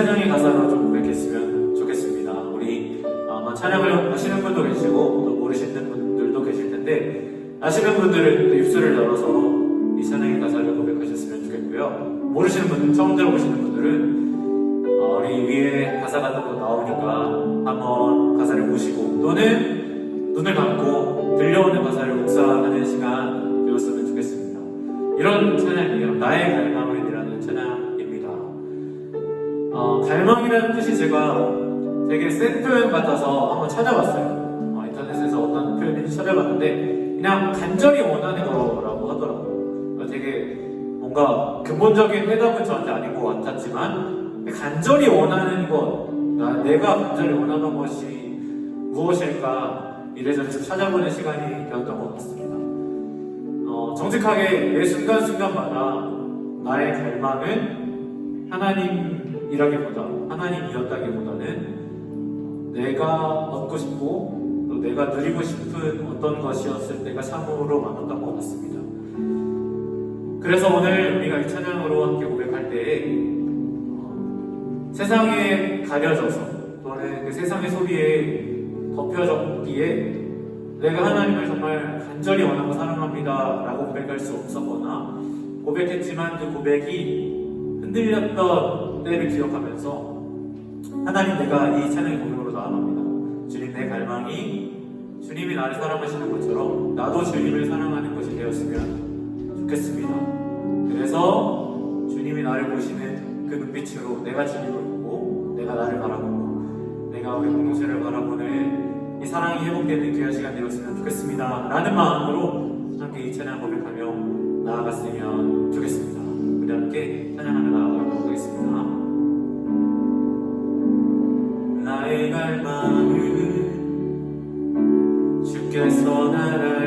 찬양의 가사로 좀 고백했으면 좋겠습니다. 우리 아마 찬양을 하시는 분도 계시고 또 모르시는 분들도 계실 텐데 아시는 분들은 또 입술을 열어서 이 찬양의 가사를 고백하셨으면 좋겠고요. 모르시는 분들, 처음 들어보시는 분들은 어, 우리 위에 가사 같은 거 나오니까 한번 가사를 보시고 또는 눈을 감고 들려오는 가사를 묵상하는 시간 되었으면 좋겠습니다. 이런 찬양이에요. 나의 찬양입니다. 어, 갈망이라는 뜻이 제가 되게 센 표현 같아서 한번 찾아봤어요. 어, 인터넷에서 어떤 표현인지 찾아봤는데 그냥 간절히 원하는 거라고 하더라고요. 그러니까 되게 뭔가 근본적인 해답은 저한테 것 같았지만 간절히 원하는 것, 나, 내가 간절히 원하는 것이 무엇일까 이래저래 좀 찾아보는 시간이 되었던 것 같습니다. 어, 정직하게 매 순간순간마다 나의 갈망은 하나님 이라기보다 하나님이었다기보다는 내가 얻고 싶고 또 내가 누리고 싶은 어떤 것이었을 때가 참으로 많았던 것 같습니다. 그래서 오늘 우리가 이 찬양으로 함께 고백할 때 어, 세상에 가려져서 또는 그 세상의 소리에 덮여졌기에 내가 하나님을 정말 간절히 원하고 사랑합니다 라고 고백할 수 없었거나 고백했지만 그 고백이 흔들렸던 때를 기억하면서 하나님 내가 이 찬양의 고백으로 나아갑니다 주님 내 갈망이 주님이 나를 사랑하시는 것처럼 나도 주님을 사랑하는 것이 되었으면 좋겠습니다 그래서 주님이 나를 보시는 그 눈빛으로 내가 주님을 보고 내가 나를 바라보고 내가 우리 공동체를 바라보는 이 사랑이 회복되는 귀한 시간 되었으면 좋겠습니다. 라는 마음으로 함께 이 찬양 고백하며 나아갔으면 좋겠습니다. 우리 함께 찬양하며 하겠습니다. 나의 갈망은 주께서 날알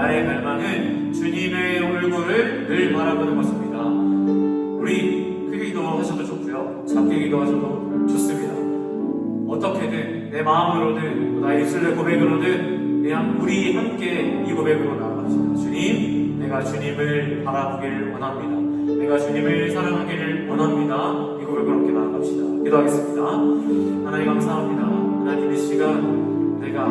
나의 갈망은 주님의 얼굴을 늘 바라보는 것입니다. 우리 크게 기도하셔도 좋고요. 작게 기도하셔도 좋습니다. 어떻게든 내 마음으로든 나의 입술의 고백으로든 그냥 우리 함께 이 고백으로 나아갑시다. 주님, 내가 주님을 바라보길 원합니다. 내가 주님을 사랑하기를 원합니다. 이 고백으로 함께 나아갑시다. 기도하겠습니다. 하나님 감사합니다. 하나님 이 시간 내가